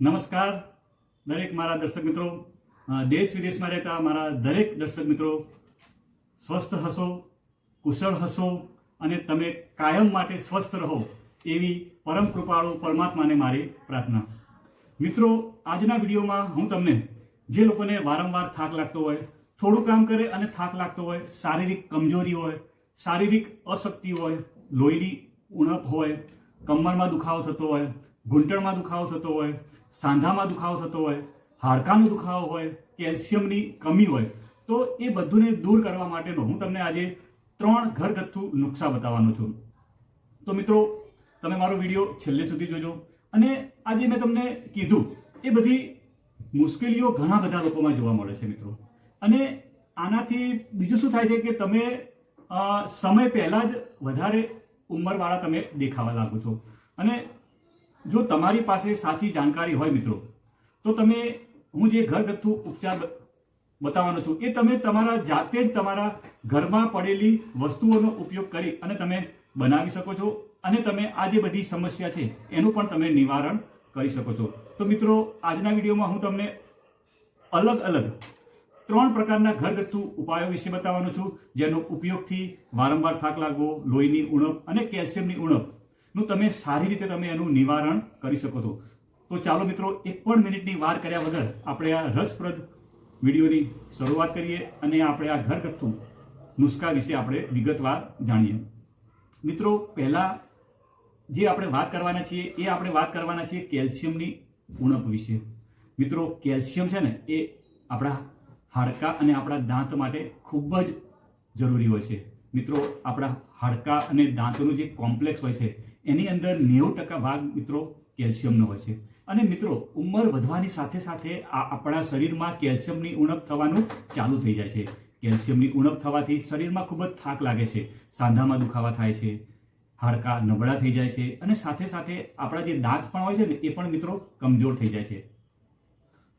નમસ્કાર, દરેક મારા દર્શક મિત્રો. દેશ વિદેશમાં રહેતા મારા દરેક દર્શક મિત્રો, સ્વસ્થ હશો, કુશળ હશો અને તમે કાયમ માટે સ્વસ્થ રહો એવી પરમ કૃપાળુ પરમાત્માને મારી પ્રાર્થના. મિત્રો, આજના વિડીયોમાં હું તમને જે લોકોને વારંવાર થાક લાગતો હોય, થોડું કામ કરે અને થાક લાગતો હોય, શારીરિક કમજોરી હોય, શારીરિક અશક્તિ હોય, લોહીની ઉણપ હોય, કમરમાં દુખાવો થતો હોય ઘૂંટણમાં દુખાવો થતો હોય, સાંધામાં દુખાવો થતો હોય, હાડકાનો દુખાવો હોય, કેલ્શિયમની કમી હોય, તો એ બધુંને દૂર કરવા માટેનો હું તમને આજે ત્રણ ઘરગથ્થુ નુસ્ખા બતાવવાનો છું. તો મિત્રો, તમે મારો વીડિયો છેલ્લે સુધી જોજો. અને આજે મેં તમને કીધું, એ બધી મુશ્કેલીઓ ઘણા બધા લોકોમાં જોવા મળે છે મિત્રો. અને આનાથી બીજું શું થાય છે કે તમે સમય પહેલાં જ વધારે ઉંમરવાળા તમે દેખાવા લાગો છો. અને જો તમારી પાસે સાચી જાણકારી હોય મિત્રો, તો તમે, હું જે ઘરગથ્થુ ઉપચાર બતાવવાનો છું, એ તમે તમારા જાતે જ તમારા ઘરમાં પડેલી વસ્તુઓનો ઉપયોગ કરી અને તમે બનાવી શકો છો અને તમે આ જે બધી સમસ્યા છે, એનું પણ તમે નિવારણ કરી શકો છો. તો મિત્રો, આજના વિડીયોમાં હું તમને અલગ અલગ ત્રણ પ્રકારના ઘરગથ્થુ ઉપાયો વિશે બતાવવાનો છું, જેનો ઉપયોગથી વારંવાર થાક લાગવો, લોહીની ઉણપ અને કેલ્શિયમની ઉણપનું તમે સારી રીતે તમે એનું નિવારણ કરી શકો છો. તો ચાલો મિત્રો, એક પણ મિનિટની વાર કર્યા વગર આપણે આ રસપ્રદ વિડીયોની શરૂઆત કરીએ અને આપણે આ ઘરગથ્થુ નુસ્ખા વિશે આપણે વિગતવાર જાણીએ. મિત્રો, પહેલાં જે આપણે વાત કરવાના છીએ, એ આપણે વાત કરવાના છીએ કેલ્શિયમની ઉણપ વિશે. મિત્રો, કેલ્શિયમ છે ને, એ આપણા હાડકાં અને આપણા દાંત માટે ખૂબ જ જરૂરી હોય છે. મિત્રો, આપણા હાડકાં અને દાંતનું જે કોમ્પ્લેક્સ હોય છે, એની અંદર નેવું ટકા ભાગ મિત્રો કેલ્શિયમનો હોય છે. અને મિત્રો, ઉંમર વધવાની સાથે સાથે આ આપણા શરીરમાં કેલ્શિયમની ઉણપ થવાનું ચાલુ થઈ જાય છે. કેલ્શિયમની ઉણપ થવાથી શરીરમાં ખૂબ જ થાક લાગે છે, સાંધામાં દુખાવા થાય છે, હાડકાં નબળા થઈ જાય છે અને સાથે સાથે આપણા જે દાંત પણ હોય છે ને, એ પણ મિત્રો કમજોર થઈ જાય છે.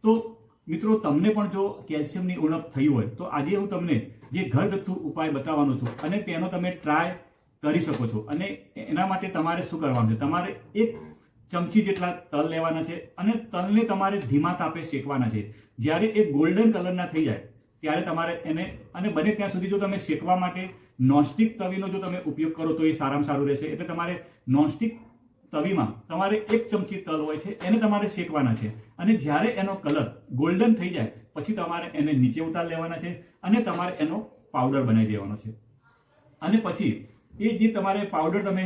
તો મિત્રો, તમને પણ જો કેલ્શિયમની ઉણપ થઈ હોય, તો આજે હું તમને જે ઘરગથ્થુ ઉપાય બતાવવાનો છું અને તેનો તમે ટ્રાય કરી શકો છો. અને એના માટે તમારે શું કરવાનું છે? તમારે એક ચમચી જેટલા તલ લેવાના છે અને તલને તમારે ધીમા તાપે શેકવાના છે. જ્યારે એ ગોલ્ડન કલરના થઈ જાય, ત્યારે તમારે એને અને બને ત્યાં સુધી જો તમે શેકવા માટે નોનસ્ટિક તવીનો જો તમે ઉપયોગ કરો, તો એ સારામાં સારું રહેશે. એટલે તમારે નોનસ્ટિક તવીમાં. તમારે એક ચમચી તલ હોય છે, એને તમારે શેકવાના છે. અને જ્યારે એનો કલર ગોલ્ડન થઈ જાય, પછી તમારે એને નીચે ઉતાર લેવાના છે અને તમારે એનો પાવડર બનાવી દેવાનો છે. અને પછી એ જે તમારે પાવડર તમે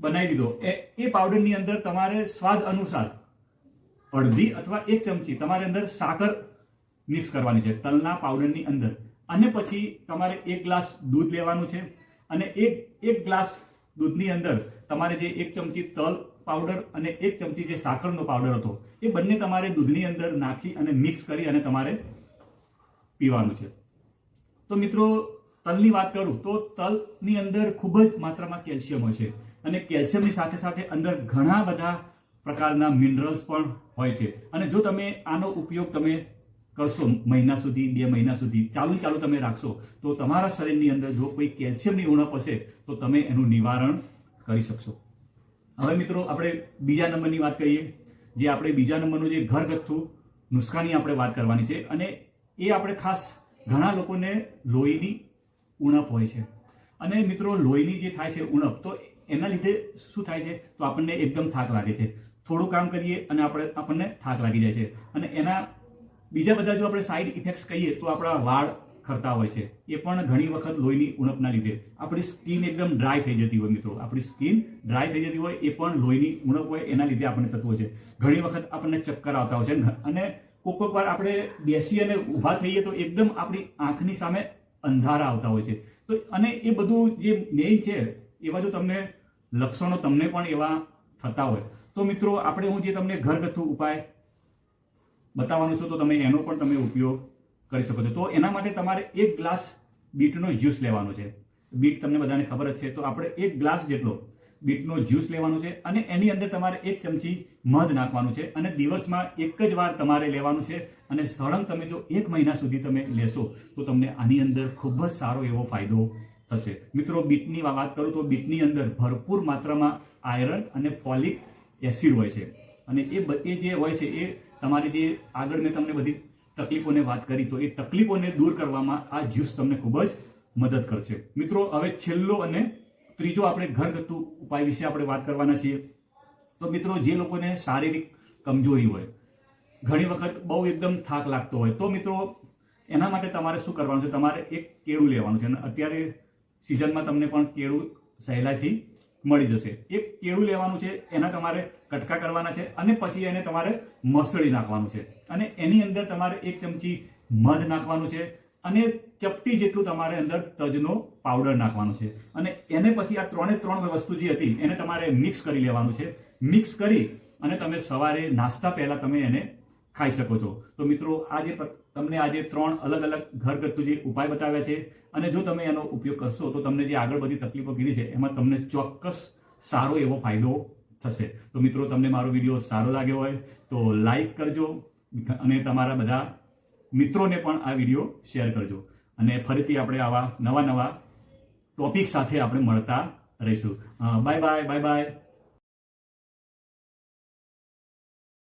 બનાવી દીધો, એ એ પાવડરની અંદર તમારે સ્વાદ અનુસાર અડધી અથવા એક ચમચી તમારે અંદર સાકર મિક્સ કરવાની છે, તલના પાવડરની અંદર. અને પછી તમારે એક ગ્લાસ દૂધ લેવાનું છે અને એક એક ગ્લાસ દૂધની અંદર તમારે જે એક ચમચી તલ પાવડર અને એક ચમચી જે સાકરનો પાવડર હતો, એ બંને તમારે દૂધની અંદર નાખી અને મિક્સ કરી અને તમારે પીવાનું છે. તો મિત્રો, તલની વાત કરું, તો તલની અંદર ખૂબ જ માત્રામાં કેલ્શિયમ હોય છે અને કેલ્શિયમની સાથે સાથે અંદર ઘણા બધા પ્રકારના મિનરલ્સ પણ હોય છે. અને જો તમે આનો ઉપયોગ તમે કરશો મહિના સુધી, બે મહિના સુધી. ચાલુ ચાલુ તમે રાખશો. તો તમારા શરીરની અંદર જો કોઈ કેલ્શિયમની ઉણપ હશે, તો તમે એનું નિવારણ કરી શકશો. હવે મિત્રો, આપણે બીજા નંબરની વાત કરીએ. જે આપણે બીજા નંબરનું જે ઘરગથ્થુ નુસ્ખાની આપણે વાત કરવાની છે, અને એ આપણે ખાસ ઘણા લોકોને લોહીની ઉણપ હોય છે. અને મિત્રો, લોહીની જે થાય છે ઉણપ, તો એના લીધે શું થાય છે? તો આપણને એકદમ થાક લાગે છે. થોડું કામ કરીએ અને આપણે, આપણને થાક લાગી જાય છે. અને એના બીજા બધા જો આપણે સાઈડ ઇફેક્ટ્સ કહીએ તો આપણા વાળ ખરતા હોય છે. એ પણ ઘણી વખત લોહીની ઉણપના લીધે. આપણી સ્કિન એકદમ ડ્રાય થઈ જતી હોય મિત્રો. આપણી સ્કિન ડ્રાય થઈ જતી હોય એ પણ લોહીની ઉણપ હોય એના લીધે આપણને થતું હોય છે. ઘણી વખત આપણને ચક્કર આવતા હોય છે. અને કોક કોક વાર આપણે બેસી અને ઊભા થઈએ તો એકદમ આપણી આંખની સામે અંધારા આવતા હોય છે. તો અને એ બધું જે મેઇન છે, એવા જો તમને લક્ષણો તમને પણ એવા થતા હોય. તો મિત્રો, આપણે હું જે તમને ઘરગથ્થુ ઉપાય બતાવવાનો છું, તો તમે એનો પણ તમે ઉપયોગ કરી શકો છો. તો એના માટે તમારે એક ગ્લાસ બીટનો જ્યુસ લેવાનો છે. બીટ તમને બધાને ખબર જ છે, તો આપણે એક ગ્લાસ જેટલો બીટનો જ્યુસ લેવાનો છે અને એની અંદર તમારે એક ચમચી મધ નાખવાનું છે અને દિવસમાં એક જ વાર તમારે લેવાનું છે અને સળંગ તમે જો એક મહિના સુધી તમે લેશો, તો તમને આની અંદર ખૂબ જ સારો એવો ફાયદો થશે. મિત્રો, બીટની વાત કરું તો બીટની અંદર ભરપૂર માત્રામાં આયરન અને ફોલિક એસિડ હોય છે. અને એ એ જે હોય છે, એ તમારી જે આગળ મેં તમને બધી તકલીફોને વાત કરી, તો એ તકલીફોને દૂર કરવામાં આ જ્યુસ તમને ખૂબ જ મદદ કરશે. મિત્રો, હવે છેલ્લો અને ત્રીજો આપણે ઘરગથ્થુ ઉપાય વિશે આપણે વાત કરવાના છીએ. તો મિત્રો, જે લોકોને શારીરિક કમજોરી હોય, ઘણી વખત બહુ એકદમ થાક લાગતો હોય, તો મિત્રો, એના માટે તમારે શું કરવાનું છે? તમારે એક કેળું લેવાનું છે. અને અત્યારે સિઝનમાં તમને પણ કેળું સહેલાઈથી મળી જશે. એક કેળું લેવાનું છે, એના તમારે કટકા કરવાના છે અને પછી એને તમારે મસળી નાખવાનું છે. અને એની અંદર તમારે એક ચમચી મધ નાખવાનું છે અને ચપટી જેટલું તમારે અંદર તજનો પાવડર નાખવાનો છે. અને એને પછી આ ત્રણે ત્રણ વસ્તુ જે હતી, એને તમારે મિક્સ કરી લેવાનું છે. મિક્સ કરી અને તમે સવારે નાસ્તા પહેલા તમે એને ખાઈ શકો છો. તો મિત્રો, આજે તમને આજે ત્રણ અલગ અલગ ઘરગથ્થુ જે ઉપાય બતાવ્યા છે અને જો તમે એનો ઉપયોગ કરશો, તો તમને જે આગળ બધી તકલીફો કીધી છે, એમાં તમને ચોક્કસ સારો એવો ફાયદો થશે. તો મિત્રો, તમને મારો વીડિયો સારો લાગ્યો હોય, તો લાઈક કરજો અને તમારા બધા મિત્રોને પણ આ વીડિયો શેર કરજો. અને ફરીથી આપણે આવા નવા નવા ટોપિક સાથે આપણે મળતા રહીશું. Bye bye bye bye.